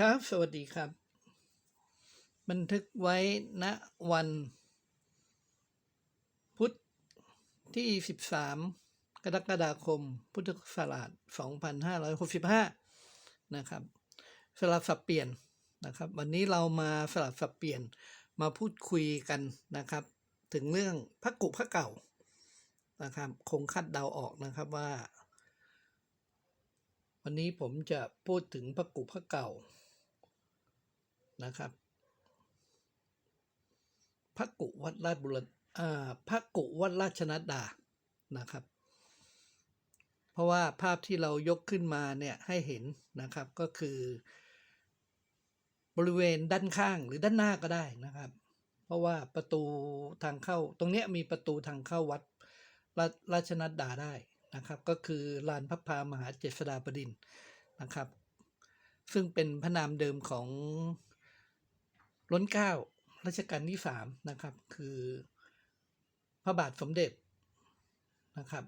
ครับ สวัสดีครับ บันทึกไว้ณวัน พุธที่ 13 กรกฎาคม พุทธศักราช2565 นะครับสลับสับเปลี่ยนนะครับ วันนี้เรามาสลับสับเปลี่ยนมาพูดคุยกันนะครับ ถึงเรื่องพระกุพระเก่านะครับ คงคาดเดาออกนะครับว่าวันนี้ผมจะพูดถึงพระกุพระเก่า นะครับพระกุวัดราชบุรณอ่าพระกุวัดราชนัดดานะครับ เพราะว่าภาพที่เรายกขึ้นมาเนี่ยให้เห็นนะครับก็คือบริเวณด้านข้างหรือด้านหน้าก็ได้นะครับ เพราะว่าประตูทางเข้าตรงเนี้ยมีประตูทางเข้าวัดราราชนัดดาได้นะครับ ก็คือลานพระพามหาเจษฎาบดินนะครับ ซึ่งเป็นพระนามเดิมของ ล้นเก้ารัชกาลที่สามนะครับ คือพระบาทสมเด็จนะครับ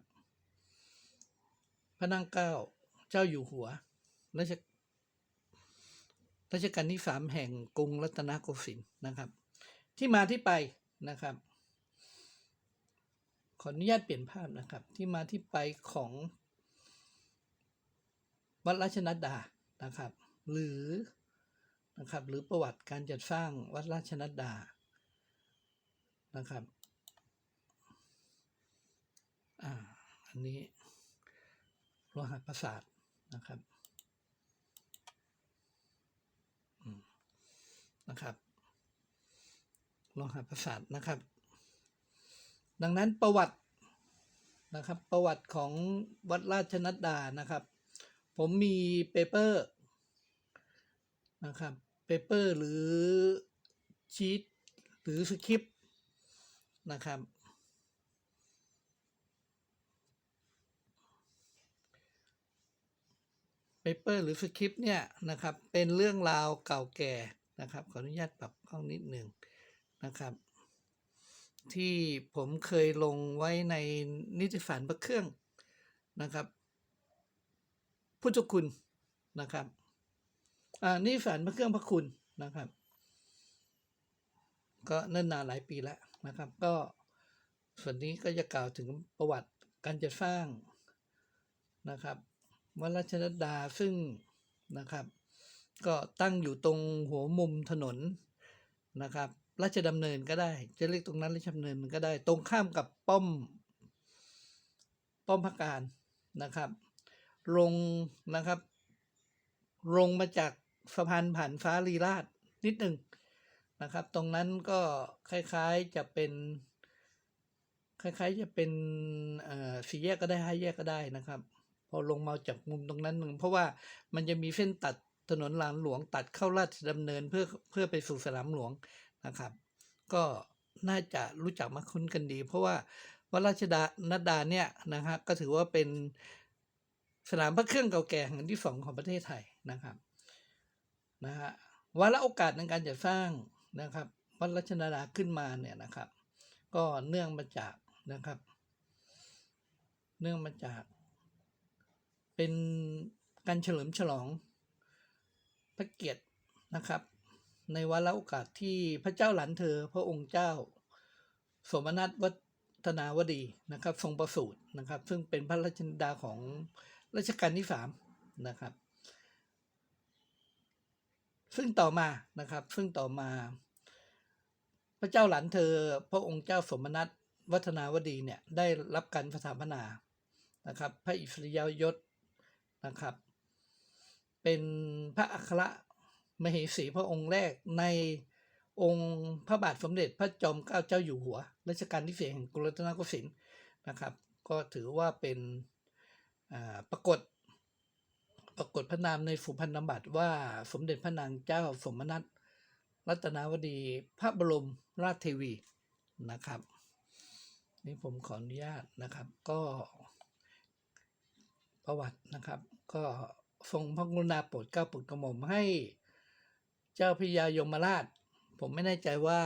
พระนางเก้าเจ้าอยู่หัวรัชรัชกาลที่สามแห่งกรุงรัตนโกสินทร์นะครับ ที่มาที่ไปนะครับ ขออนุญาตเปลี่ยนภาพนะครับ ที่มาที่ไปของวัดราชนัดดานะครับ หรือ นะครับ หรือประวัติการจัดสร้างวัดราชนัดดานะครับ อ่า อันนี้โลหะประสาทนะครับอืมนะครับโลหะประสาทนะครับ ดังนั้นประวัตินะครับ ประวัติของวัดราชนัดดานะครับ ผมมีเปเปอร์ นะครับเปเปอร์หรือชีตหรือสคริปต์นะครับ เปเปอร์หรือสคริปต์เนี่ยนะครับ เป็นเรื่องราวเก่าแก่นะครับ ขออนุญาตปรับกล้องนิดหนึ่งนะครับ ที่ผมเคยลงไว้ในนิตยสารพระเครื่องนะครับพุทธคุณนะครับ อ่านิตยสารพระเครื่องพระคุณนะครับ ก็เนิ่นนานหลายปีแล้วนะครับ ก็ส่วนนี้ก็จะกล่าวถึงประวัติการจัดสร้างนะครับวัดราชนัดดาซึ่งนะครับ ก็ตั้งอยู่ตรงหัวมุมถนนนะครับ ราชดำเนินก็ได้ จะเรียกตรงนั้นราชดำเนินก็ได้ ตรงข้ามกับป้อม ป้อมพระการนะครับลงนะครับลงมาจาก สะพานผ่านฟ้าลีราชนิดหนึ่งนะครับ ตรงนั้นก็คล้ายๆจะเป็น คล้ายๆจะเป็นเอ่อสี่แยกก็ได้ห้าแยกก็ได้นะครับ พอลงมาจากมุมตรงนั้นหนึ่งเพราะว่ามันจะมีเส้นตัดถนนหลานหลวงตัดเข้าราชดำเนินเพื่อเพื่อไปสู่สนามหลวงนะครับ ก็น่าจะรู้จักมาคุ้นกันดี เพราะว่าวัดราชดานัดดาเนี่ยนะฮะก็ถือว่าเป็นสนามพระเครื่องเก่าแก่แห่งที่สองของประเทศไทยนะครับ นะฮะวาระโอกาสในการจัดสร้างนะครับวัดราชดาดาขึ้นมาเนี่ยนะครับ ก็เนื่องมาจากนะครับ เนื่องมาจาก เป็นการเฉลิมฉลองพระเกียรตินะครับ ในวาระโอกาสที่พระเจ้าหลานเธอ พระองค์เจ้า สมนัตวัฒนาวดีนะครับ ทรงประสูตินะครับ ซึ่งเป็นพระราชนิดาของรัชกาลที่สามนะครับ ซึ่งต่อมานะครับ ซึ่งต่อมา พระเจ้าหลานเธอ พระองค์เจ้าสมนัตวัฒนาวดีเนี่ยได้รับการสถาปนานะครับ พระอิสริยยศนะครับ เป็นพระอัครมเหสีพระองค์แรกในองค์พระบาทสมเด็จพระจอมเกล้าเจ้าอยู่หัวรัชกาลที่สี่แห่งกรุงรัตนโกสินทร์นะครับ ก็ถือว่าเป็นปรากฏ ปรากฏพระนามในสุพรรณบัตรว่าสมเด็จพระนางเจ้าสมนัตรัตนาวดีพระบรมราชเทวีนะครับ นี่ผมขออนุญาตนะครับก็ประวัตินะครับ ก็ทรงพระกรุณาโปรดเกล้าโปรดกระหม่อมให้เจ้าพระยายมราช ผมไม่แน่ใจว่า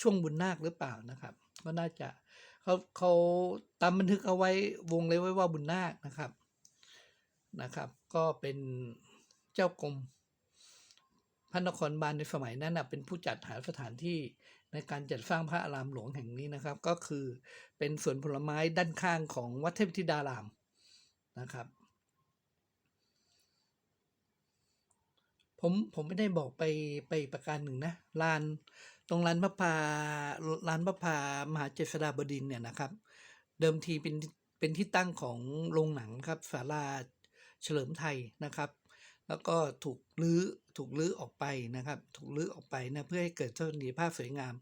ช่วงบุญนาคหรือเปล่านะครับ ก็น่าจะเขาเขาตามบันทึกเอาไว้วงเลยไว้ว่าบุญนาคนะครับ นะครับ ก็เป็นเจ้ากรมพระนครบาลในสมัยนั้นนะเป็นผู้จัดหาสถานที่ในการจัดสร้างพระอารามหลวงแห่งนี้นะครับ ก็คือเป็นสวนผลไม้ด้านข้างของวัดเทพธิดารามนะครับ ผมผมไม่ได้บอกไปไปประการหนึ่งนะลานตรงลานพระพาลานพระพามหาเจษฎาบดินเนี่ยนะครับ เดิมทีเป็นเป็นที่ตั้งของโรงหนังครับศาลา เฉลิมไทยนะครับ แล้วก็ถูกรื้อถูกรื้อออกไปนะครับ ถูกรื้อออกไปนะเพื่อให้เกิดทัศนียภาพสวยงาม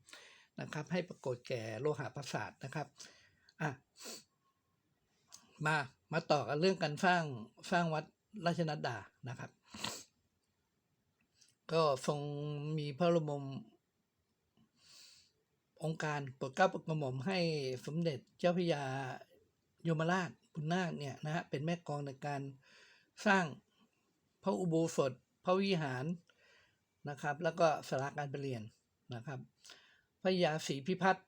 นะครับ ให้ปรากฏแก่โลหะประสาทนะครับอะมามาต่อกันเรื่องการสร้างสร้างวัดราชนัดดานะครับ ก็ทรงมีพระบรมองค์การโปรดเกล้าโปรดกระหม่อมให้สมเด็จเจ้าพระยายมราชบุญนาคเนี่ยนะฮะเป็นแม่กองในการ สร้างพระอุโบสถ พระวิหารนะครับ แล้วก็สาราการประเรียนนะครับพระยาศรีพิพัฒน์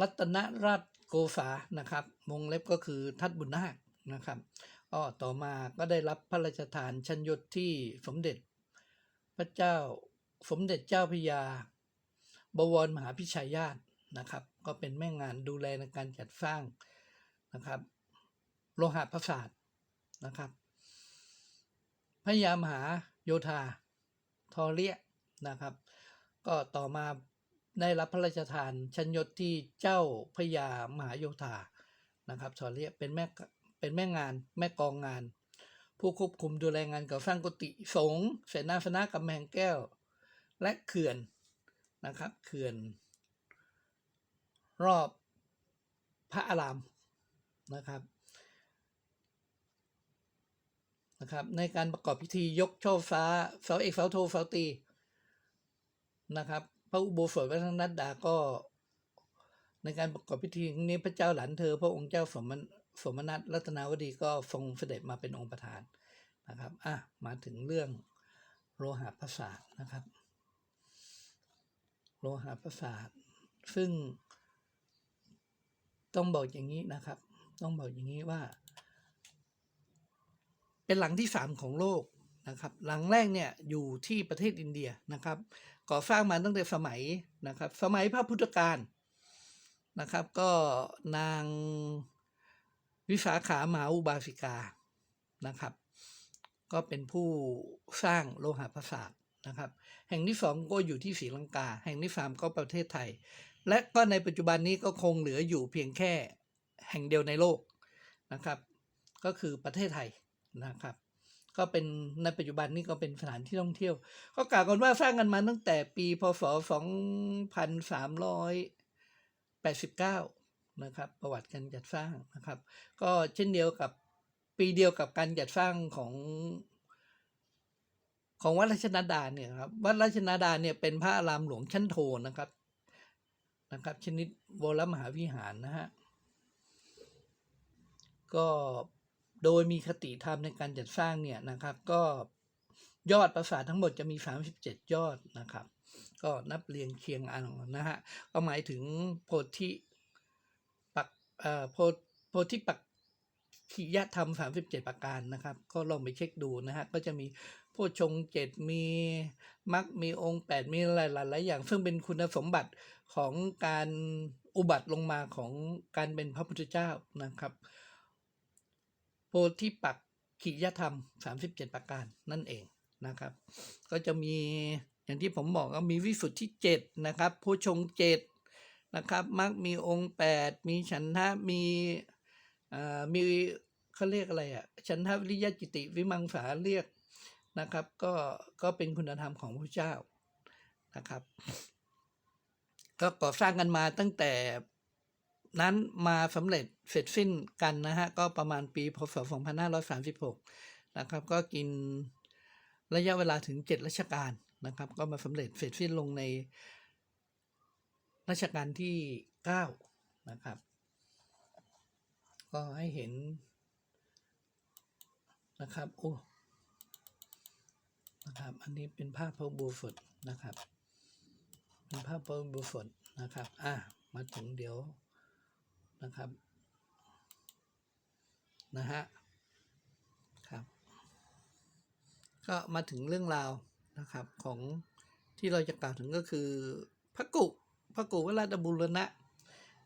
รัตนราชโกษานะครับวงเล็บก็คือทัดบุญนาคนะครับก็ต่อมาก็ได้รับพระราชทานชันยศที่สมเด็จพระเจ้าสมเด็จเจ้าพยา บวรมหาพิชัยญาตินะครับ ก็เป็นแม่งานดูแลในการจัดสร้างนะครับ โลหะประสาทนะครับพระยามหาโยธาทอเลียนะครับ ก็ต่อมาได้รับพระราชทานชันยศที่เจ้าพระยามหาโยธานะครับทอเลียเป็นแม่เป็นแม่งานแม่กองงาน ผู้ควบคุมดูแลงานก่อสร้างกุฏิสงฆ์เสนาสนะกำแพงแก้ว และเขื่อนนะครับเขื่อน รอบพระอารามนะครับ นะครับในการประกอบพิธียกช่อฟ้าเสาเอกเสาโทเสาตีนะครับพระอุโบสถวัฒนัดดาก็ ในการประกอบพิธีนี้พระเจ้าหลานเธอ พระองค์เจ้าสมณสมนัตรัตนาวดีก็ทรงเสด็จมาเป็นองค์ประธานนะครับอะมาถึงเรื่องโลหะประสาทนะครับ โลหะประสาทซึ่งต้องบอกอย่างนี้นะครับ ต้องบอกอย่างนี้ว่า เป็นหลังที่สามของโลกนะครับหลังแรกเนี่ยอยู่ที่ประเทศอินเดียนะครับ ก่อสร้างมาตั้งแต่สมัยนะครับ สมัยพระพุทธกาลนะครับ ก็นางวิสาขาหมาอุบาสิกานะครับ ก็เป็นผู้สร้างโลหะประสาทนะครับ แห่งที่สองก็อยู่ที่ศรีลังกา แห่งที่สามก็ประเทศไทย และก็ในปัจจุบันนี้ก็คงเหลืออยู่เพียงแค่แห่งเดียวในโลกนะครับ ก็คือประเทศไทย นะครับ ก็เป็นในปัจจุบันนี้ก็เป็นสถานที่ท่องเที่ยว ก็กล่าวกันว่าสร้างกันมาตั้งแต่ปีพศ 2389 นะครับ ประวัติการจัดสร้างนะครับ ก็เช่นเดียวกับปีเดียวกับการจัดสร้างของของวัดราชนาดาเนี่ยครับวัดราชนาดาเนี่ยเป็นพระอารามหลวงชั้นโทนะครับนะครับ ชนิดโบรมหาวิหารนะฮะก็ โดยมีคติธรรมในการจัดสร้างเนี่ยนะครับ ก็ยอดปราสาททั้งหมดจะมี 37 ยอดนะครับ ก็นับเรียงเคียงอันนะฮะก็หมายถึงโพธิปักเอ่อโพโพธิปักขิยธรรม 37 ประการนะครับ ก็ลองไปเช็คดูนะฮะก็จะมีโพชงเจ็ดมีมักมีองค์แปดมีหลายหลายอย่าง ซึ่งเป็นคุณสมบัติของการอุบัติลงมาของการเป็นพระพุทธเจ้านะครับ โพธิปักขิยธรรม 37 ประการนั่นเองนะครับ ก็จะมีอย่างที่ผมบอกก็มีวิสุทธิเจ็ดนะครับโพชงเจ็ดนะครับมักมีองค์แปดมีฉันทะมีอ่ามีเขาเรียกอะไรอะฉันทะวิริยจิติวิมังสาเรียกนะครับ ก็ก็เป็นคุณธรรมของพระเจ้านะครับ ก็ก่อสร้างกันมาตั้งแต่ นั้นมาสำเร็จเสร็จสิ้นกันนะฮะ ก็ประมาณปีพศ 2536 นะครับ ก็กินระยะเวลาถึง 7รัชกาลนะครับ ก็มาสำเร็จเสร็จสิ้นลงในรัชกาลที่ 9 นะครับ ก็ให้เห็นนะครับโอ้นะครับ อันนี้เป็นภาพพระอุโบูฟดนะครับ เป็นภาพพระอุโบูฟดนะครับ อะ มาถึงเดี๋ยว นะครับนะฮะครับก็มาถึงเรื่องราวนะครับของที่เราจะกล่าวถึงก็คือพระกุพระกุวราชบุรณะ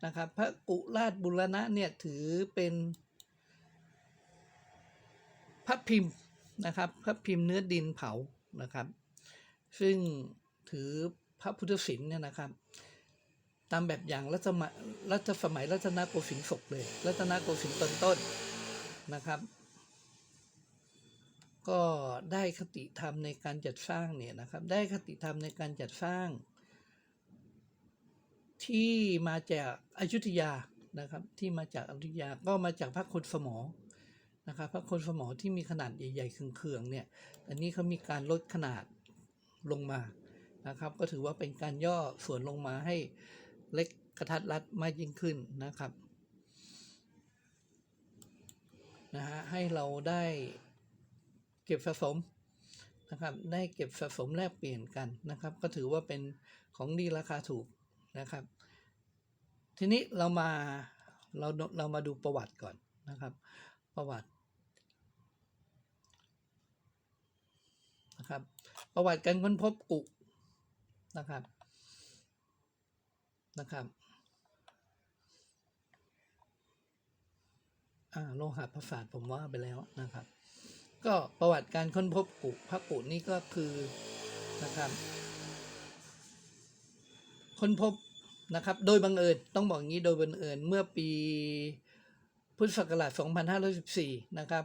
นะครับพระกุราชบุรณะเนี่ยถือเป็นพระพิมพ์นะครับพระพิมพ์เนื้อดินเผานะครับ ซึ่งถือพระพุทธศิลป์เนี่ยนะครับ ตามแบบอย่างรัชสมัยรัชสมัยรัตนโกสินทร์ศกเลย รัตนโกสินทร์ตอนต้นนะครับ ก็ได้คติธรรมในการจัดสร้างเนี่ยนะครับ ได้คติธรรมในการจัดสร้าง ที่มาจากอยุธยานะครับ ที่มาจากอยุธยาก็มาจากพระคนสมอนะครับพระคนสมอที่มีขนาดใหญ่ๆเคืองๆเนี่ยอันนี้เขามีการลดขนาดลงมานะครับ ก็ถือว่าเป็นการย่อส่วนลงมาให้ เล็กกระทัดรัดมากยิ่งขึ้นนะครับนะฮะให้เราได้เก็บสะสมนะครับได้เก็บสะสมแลกเปลี่ยนกันนะครับ ก็ถือว่าเป็นของดีราคาถูกนะครับ ทีนี้เรามาเราเรามาดูประวัติก่อนนะครับ ประวัตินะครับประวัติการค้นพบกุนะครับ นะครับโลหะประสาทผมว่าไปแล้วนะครับ ก็ประวัติการค้นพบกุพระกุนี่ก็คือนะครับ ค้นพบนะครับ โดยบังเอิญต้องบอกงี้โดยบังเอิญเมื่อปีพุทธศักราช 2514 นะครับ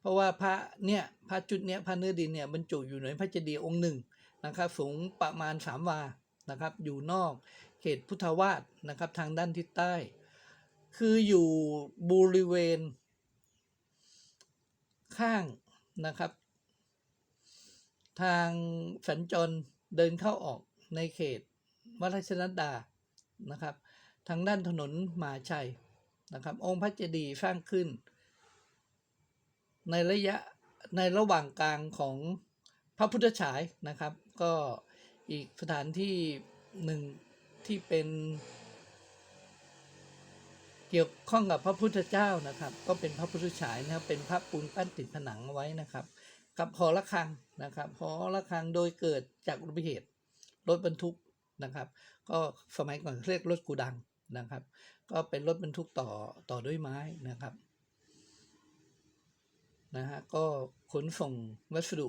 เพราะว่าพระเนี่ยพระจุดเนี้ยพระเนื้อดินเนี่ยบรรจุอยู่ในพระเจดีย์องค์หนึ่งนะครับ สูงประมาณ 3 วานะครับ อยู่นอก เขตพุทธวาสนะครับทางด้านทิศใต้ คืออยู่บริเวณ ข้างนะครับ ทางสัญจรเดินเข้าออกในเขตวัดราชนัดดานะครับ ทางด้านถนนมหาชัยนะครับ องค์พระเจดีย์สร้างขึ้น ในระยะในระหว่างกลางของพระพุทธฉายนะครับ ก็อีกสถานที่หนึ่ง ที่เป็นเกี่ยวข้องกับพระพุทธเจ้านะครับ ก็เป็นพระพุทธฉายนะครับ เป็นพระปูนปั้นติดผนังไว้นะครับ กับหอระฆังนะครับหอระฆังโดยเกิดจากอุบัติเหตุรถบรรทุกนะครับ ก็สมัยก่อนเรียกรถกูดังนะครับ ก็เป็นรถบรรทุกต่อต่อด้วยไม้นะครับนะฮะก็ขนส่งวัสดุ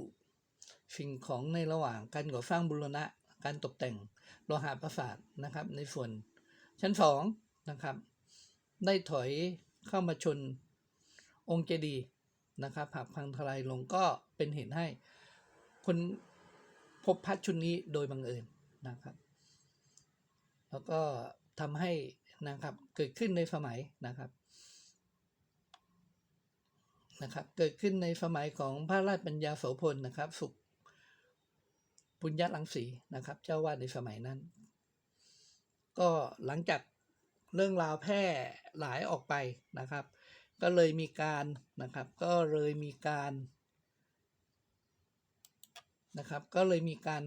สิ่งของในระหว่างการก่อสร้างบุรณะการตกแต่ง โลหะประสาทนะครับ ในส่วนชั้นสองนะครับ ได้ถอยเข้ามาชนองค์เจดีย์นะครับหักพังทลายลงก็เป็นเหตุให้คนพบพัดชุดนี้โดยบังเอิญนะครับ แล้วก็ทำให้นะครับเกิดขึ้นในสมัยนะครับนะครับ เกิดขึ้นในสมัยของพระราชปัญญาโสพลนะครับ สุข ปุญญาลังสีนะครับ เจ้าวาดในสมัยนั้น ก็หลังจากเรื่องราวแพร่หลายออกไปนะครับ ก็เลยมีการนะครับ ก็เลยมีการนะครับ ก็เลยมีการ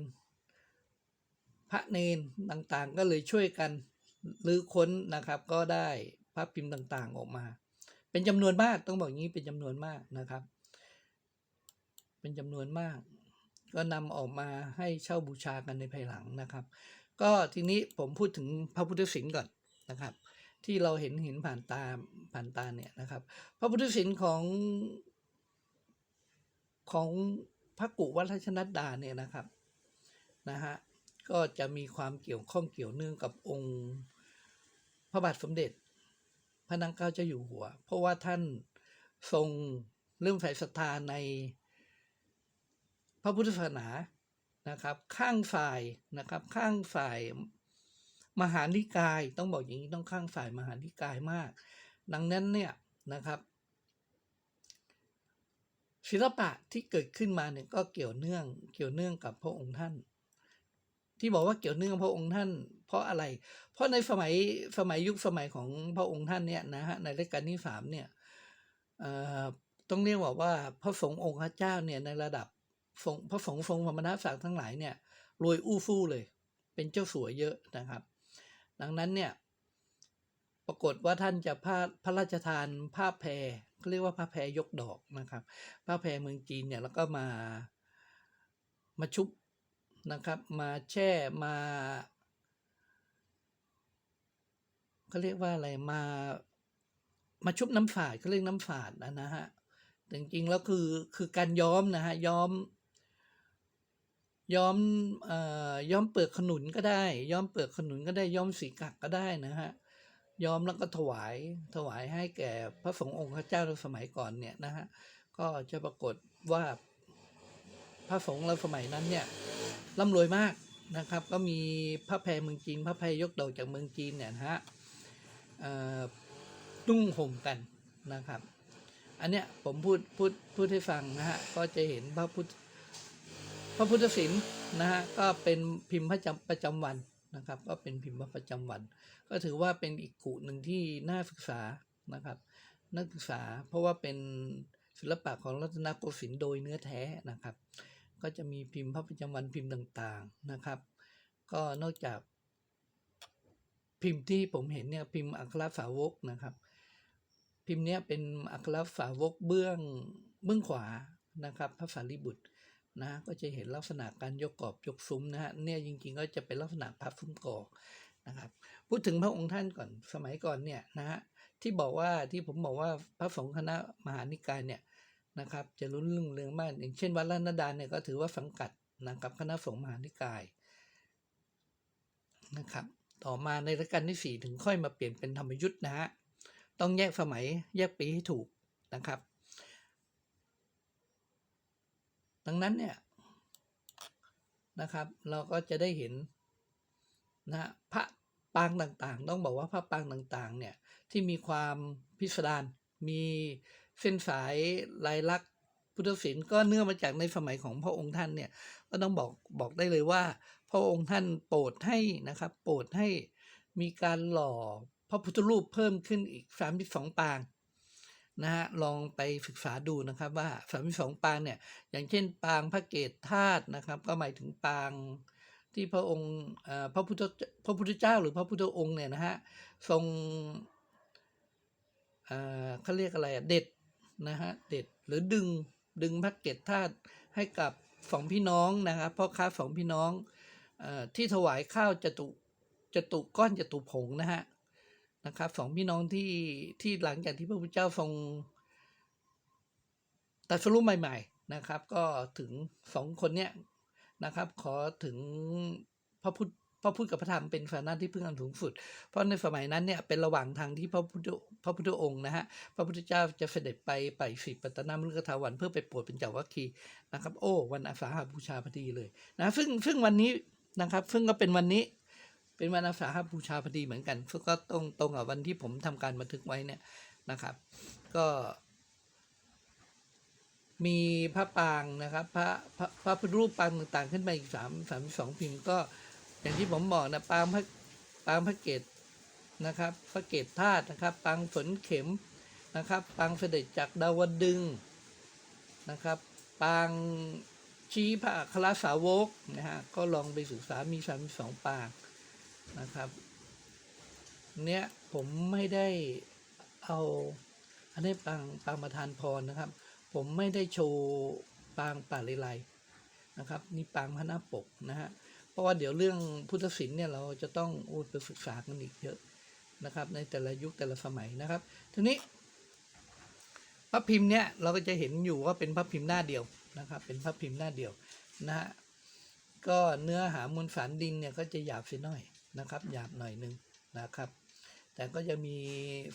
พระเนนต่างๆ ก็เลยช่วยกันรื้อค้นนะครับ ก็ได้พระพิมพ์ต่างๆออกมา เป็นจำนวนมากต้องบอกงี้เป็นจำนวนมากนะครับ เป็นจำนวนมาก ก็นำออกมาให้เช่าบูชากันในภายหลังนะครับ ก็ทีนี้ผมพูดถึงพระพุทธศิลป์ก่อนนะครับ ที่เราเห็นเห็นผ่านตาผ่านตาเนี่ยนะครับ พระพุทธศิลป์ของของพระกุวัฒชนัดดาเนี่ยนะครับนะฮะก็จะมีความเกี่ยวข้องเกี่ยวเนื่องกับองค์พระบาทสมเด็จ พระนางเกล้าเจ้าอยู่หัว เพราะว่าท่านทรงเรื่องใส่ศรัทธาใน พระพุทธศาสนานะครับ ข้างฝ่ายนะครับ ข้างฝ่ายมหานิกายต้องบอกอย่างนี้ต้องข้างฝ่ายมหานิกายมาก ดังนั้นเนี่ยนะครับ ศิลปะที่เกิดขึ้นมาเนี่ยก็เกี่ยวเนื่องเกี่ยวเนื่องกับพระองค์ท่าน ที่บอกว่าเกี่ยวเนื่องพระองค์ท่าน เพราะอะไร เพราะในสมัยสมัยยุคสมัยของพระองค์ท่านเนี่ยนะฮะในรัชกาลที่สามเนี่ยต้องเรียกว่าว่าพระสงฆ์องค์พระเจ้าเนี่ยในระดับ สงพระสงฆ์ทรงธรรมนัสสักทั้งหลายเนี่ยรวยอู้ฟู่เลย เป็นเจ้าสัวเยอะนะครับ ดังนั้นเนี่ยปรากฏว่าท่านจะพระพระราชทานผ้าแพรเขาเรียกว่าผ้าแพรยกดอกนะครับผ้าแพรเมืองจีนเนี่ยแล้วก็มามาชุบนะครับ มาแช่มาเขาเรียกว่าอะไรมามาชุบน้ำฝาดเขาเรียกน้ำฝาดนะนะฮะแต่จริงๆแล้วคือคือการย้อมนะฮะย้อม ย้อมเอ่อย้อมเปลือกขนุนก็ได้ ย้อมเปลือกขนุนก็ได้ย้อมสีกักก็ได้นะฮะย้อมแล้วก็ถวายถวายให้แก่พระสงฆ์องค์พระเจ้าในสมัยก่อนเนี่ยนะฮะก็จะปรากฏว่าพระสงฆ์เราสมัยนั้นเนี่ยร่ำรวยมากนะครับ ก็มีพระแพรเมืองจีน พระแพรยกดอกจากเมืองจีนเนี่ยนะฮะเอ่อนุ่งห่มกันนะครับ อันเนี้ยผมพูดพูดพูดให้ฟังนะฮะก็จะเห็นพระพุทธ พระพุทธศิลป์นะฮะก็เป็นพิมพ์ประจำประจำวันนะครับ ก็เป็นพิมพ์ประจำวัน ก็ถือว่าเป็นอีกกุหนึ่งที่น่าศึกษานะครับนักศึกษาเพราะว่าเป็นศิลปะของรัตนโกสินทร์โดยเนื้อแท้นะครับ ก็จะมีพิมพ์พระประจำวันพิมพ์ต่างๆนะครับ ก็นอกจากพิมพ์ที่ผมเห็นเนี่ยพิมพ์อัครสาวกนะครับ พิมพ์เนี้ยเป็นอัครสาวกเบื้องเบื้องขวานะครับพระสารีบุตร นะก็จะเห็นลักษณะการยกกรอบยกซุ้มนะฮะเนี่ยจริงๆก็จะเป็นลักษณะพับซุ้มกรอบนะครับพูดถึงพระองค์ท่านก่อนสมัยก่อนเนี่ยนะฮะที่บอกว่าที่ผมบอกว่าพระสงฆ์คณะมหานิกายเนี่ยนะครับจะรุ่นรุ่งเรืองมากอย่างเช่นวัดลานาดานเนี่ยก็ถือว่าสังกัดนะครับคณะสงฆ์มหานิกายนะครับต่อมาในรัชกาลที่สี่ถึงค่อยมาเปลี่ยนเป็นธรรมยุทธ์นะฮะต้องแยกสมัยแยกปีให้ถูกนะครับ ดังนั้นเนี่ยนะครับ เราก็จะได้เห็นนะพระปางต่างๆ ต้องบอกว่าพระปางต่างๆเนี่ยที่มีความพิสดารมีเส้นสายลายลักษณ์พุทธศิลป์ก็เนื่องมาจากในสมัยของพระองค์ท่านเนี่ยก็ต้องบอกบอกได้เลยว่า พระองค์ท่านโปรดให้นะครับ โปรดให้มีการหล่อพระพุทธรูปเพิ่มขึ้นอีก32ปาง นะฮะลองไปศึกษาดูนะครับว่าสามสองปางเนี่ยอย่างเช่น ปางพระเกตธาตุนะครับ ก็หมายถึงปางที่พระองค์พระพุทธพระพุทธเจ้าหรือพระพุทธองค์เนี่ยนะฮะทรงเขาเรียกอะไรเด็ดนะฮะเด็ดหรือดึงดึงพระเกตธาตุให้กับสองพี่น้องนะครับพ่อค้าสองพี่น้องอที่ถวายข้าวจตุจตุก้อนจตุผงนะฮะ นะครับสองพี่น้องที่ที่หลังจากที่พระพุทธเจ้าทรงตรัสรู้ใหม่ ๆนะครับ ก็ถึงสองคนเนี้ยนะครับ ขอถึงพระพุทธพระพุทธกับพระธรรมเป็นสาระที่พึ่งอันสูงสุด เพราะในสมัยนั้นเนี่ยเป็นระหว่างทางที่พระพุทธพระพุทธองค์นะฮะ พระพุทธเจ้าจะเสด็จไปไปสิปัตนามฤกทาวันเพื่อไปโปรดเป็นเจ้าวัคคีนะครับ โอ้ วันอาสาฬหบูชาพอดีเลยนะ ซึ่งซึ่งวันนี้นะครับ ซึ่งก็เป็นวันนี้ เป็นวันอาสาฬหบูชาพอดีเหมือนกันก็ตรงตรงกับวันที่ผมทำการบันทึกไว้เนี่ยนะครับ ก็ มีพระปางนะครับ พระพระพระพุทธรูปปางต่างๆ ขึ้นไปอีกสามสามสองพิมพ์ก็ อย่างที่ผมบอกนะปางพระปางพระเกตนะครับพระเกตธาตุนะครับ ปางฝนเข็มนะครับปางเสด็จจากดาวดึงนะครับปางชี้พระอัครสาวกนะฮะก็ลองไปศึกษามีสามสองปาง นะครับ เนี้ยผมไม่ได้เอาอันนี้ปางปางประธานพรนะครับ ผมไม่ได้โชว์ปางป่าเลไลนะครับนี่ปางพระน้าปกนะฮะเพราะว่าเดี๋ยวเรื่องพุทธศิลป์เนี่ยเราจะต้องโอ้ไปศึกษากันอีกเยอะนะครับ ในแต่ละยุคแต่ละสมัยนะครับ ทีนี้พระพิมพ์เนี่ยเราก็จะเห็นอยู่ว่าเป็นพระพิมพ์หน้าเดียวนะครับ เป็นพระพิมพ์หน้าเดียวนะฮะก็เนื้อหามวลสารดินเนี่ยก็จะหยาบสียหน่อย นะครับหยาบหน่อยหนึ่งนะครับ แต่ก็จะมี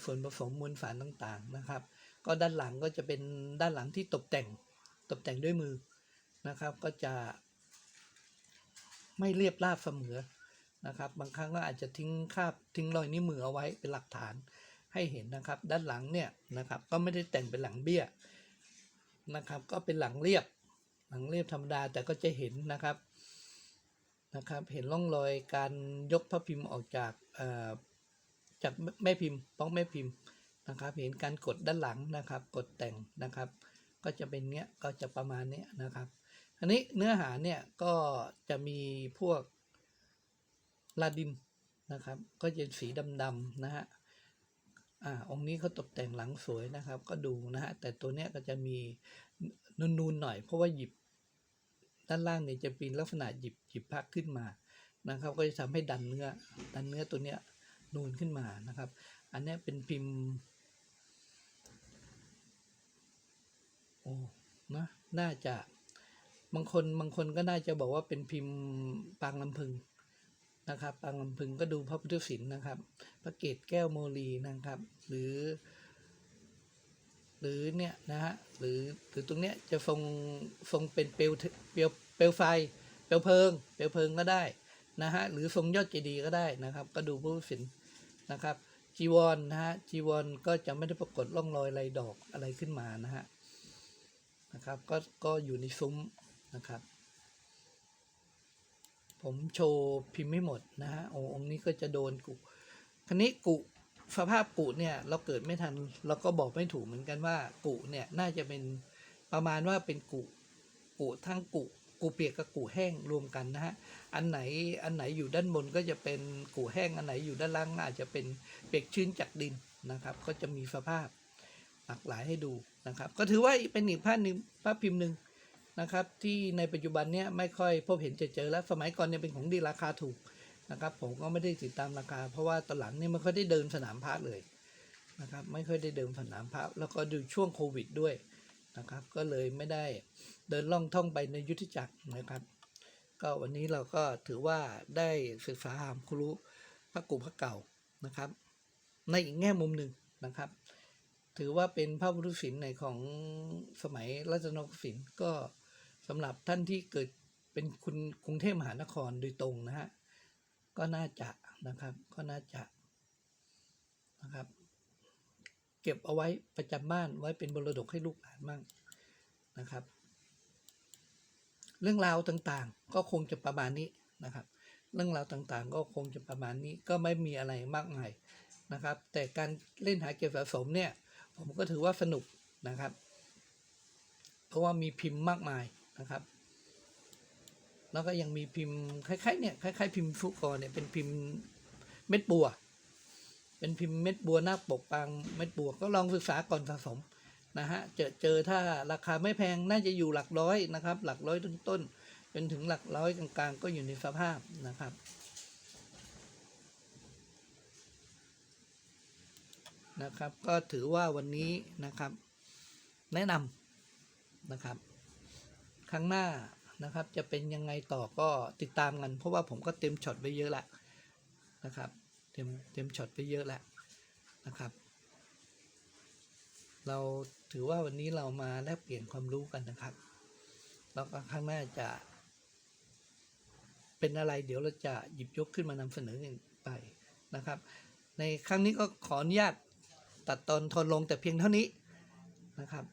ส่วนผสมมวลสารต่างๆนะครับ ก็ด้านหลังก็จะเป็นด้านหลังที่ตกแต่งตกแต่งด้วยมือนะครับ ก็จะ ไม่เรียบราบเสมอนะครับ บางครั้งก็อาจจะทิ้งคราบทิ้งรอยนิ้วมือเอาไว้เป็นหลักฐานให้เห็นนะครับ ด้านหลังเนี่ยนะครับ ก็ไม่ได้แต่งเป็นหลังเบี้ยนะครับ ก็เป็นหลังเรียบ หลังเรียบธรรมดาแต่ก็จะเห็นนะครับ นะครับ เห็นร่องรอยการยกพระพิมพ์ออกจากจากแม่พิมพ์ป้องแม่พิมพ์นะครับ เห็นการกดด้านหลังนะครับ กดแต่งนะครับ ก็จะเป็นเนี้ยก็จะประมาณนี้นะครับอันนี้เนื้อหาเนี่ยก็จะมีพวกลาดินนะครับ ก็จะสีดำๆนะฮะอ่าองค์นี้เขาตกแต่งหลังสวยนะครับ ก็ดูนะฮะแต่ตัวเนี้ยก็จะมีนูนๆหน่อยเพราะว่าหยิบ ด้านล่างเนี่ยจะเป็นลักษณะหยิบหยิบพักขึ้นมานะครับ ก็จะทำให้ดันเนื้อดันเนื้อตัวเนี้ยนูนขึ้นมานะครับ อันนี้เป็นพิมพ์โอ้นะน่าจะบางคนบางคนก็น่าจะบอกว่าเป็นพิมพ์ปางลำพึงนะครับปางลำพึงก็ดูพระพุทธศิลป์นะครับ พระเกตแก้วโมลีนะครับ หรือ หรือเนี่ยนะฮะหรือหรือตรงเนี้ยจะทรงทรงเป็นเปลวเปลวเปลวไฟ เปลวเพลิง เปลวเพลิงก็ได้นะฮะหรือทรงยอดเจดีย์ก็ได้นะครับ ก็ดูพระพุทธศิลป์นะครับจีวรนะฮะจีวรก็จะไม่ได้ปรากฏร่องรอยลายดอกอะไรขึ้นมานะฮะนะครับก็ก็อยู่ในซุ้มนะครับ ผมโชว์พิมพ์ไม่หมดนะฮะองค์องนี้ก็จะโดนกุคันนี้กุ สภาพกุเนี่ยเราเกิดไม่ทันเราก็บอกไม่ถูกเหมือนกันว่ากุเนี่ยน่าจะเป็นประมาณว่าเป็นกุกุทั้งกุกุเปียกกับกุแห้งรวมกันนะฮะ อันไหนอันไหนอยู่ด้านบนก็จะเป็นกุแห้ง อันไหนอยู่ด้านล่างอาจจะเป็นเปียกชื้นจากดินนะครับ ก็จะมีสภาพหลากหลายให้ดูนะครับ ก็ถือว่าเป็นอีกภาพหนึ่งภาพพิมพ์หนึ่งนะครับ ที่ในปัจจุบันเนี้ยไม่ค่อยพบเห็นจะเจอแล้วสมัยก่อนเนี่ยเป็นของดีราคาถูก นะครับ ผมก็ไม่ได้ติดตามราคา เพราะว่าตอนหลังนี่ไม่ค่อยได้เดินสนามพระเลยนะครับ ไม่ค่อยได้เดินสนามพระแล้วก็ดูช่วงโควิดด้วยนะครับ ก็เลยไม่ได้เดินล่องท่องไปในยุทธจักรนะครับ ก็วันนี้เราก็ถือว่าได้ศึกษาหามครูพระกุพระเก่านะครับ ในอีกแง่มุมหนึ่งนะครับ ถือว่าเป็นพระพุทธศิลป์ในของสมัยรัตนโกสินทร์ก็สำหรับท่านที่เกิดเป็นคุณกรุงเทพมหานครโดยตรงนะฮะ ก็น่าจะนะครับ ก็น่าจะนะครับ เก็บเอาไว้ประจำบ้านไว้เป็นมรดกให้ลูกหลานมั่งนะครับ เรื่องราวต่างๆ ก็คงจะประมาณนี้นะครับ เรื่องราวต่างๆ ก็คงจะประมาณนี้ก็ไม่มีอะไรมากมายนะครับ แต่การเล่นหาเก็บสะสมเนี่ย ผมก็ถือว่าสนุกนะครับ เพราะว่ามีพิมพ์มากมายนะครับ แล้วก็ยังมีพิมพ์คล้ายๆเนี่ยคล้ายๆพิมพ์ฟุกรเนี่ยเป็นพิมพ์เม็ดบัว เป็นพิมพ์เม็ดบัวหน้าปกปางเม็ดบัวก็ลองศึกษาก่อนสะสมนะฮะเจอเจอถ้าราคาไม่แพงน่าจะอยู่หลักร้อยนะครับ หลักร้อยต้นๆจนถึงหลักร้อยกลางๆ ก็อยู่ในสภาพนะครับนะครับก็ถือว่าวันนี้นะครับ แนะนำนะครับ ครั้งหน้า นะครับ จะเป็นยังไงต่อก็ติดตามกัน เพราะว่าผมก็เต็มช็อตไปเยอะละนะครับ เต็มเต็มช็อตไปเยอะแล้วนะครับ เราถือว่าวันนี้เรามาแลกเปลี่ยนความรู้กันนะครับ แล้วก็ข้างหน้าจะ เป็นอะไรเดี๋ยวเราจะหยิบยกขึ้นมานำเสนอไปนะครับ ในครั้งนี้ก็ขออนุญาตตัดตอนทอนลงแต่เพียงเท่านี้นะครับ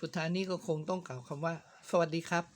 สุดท้ายนี้ก็คงต้องกล่าวคำว่า สวัสดีครับ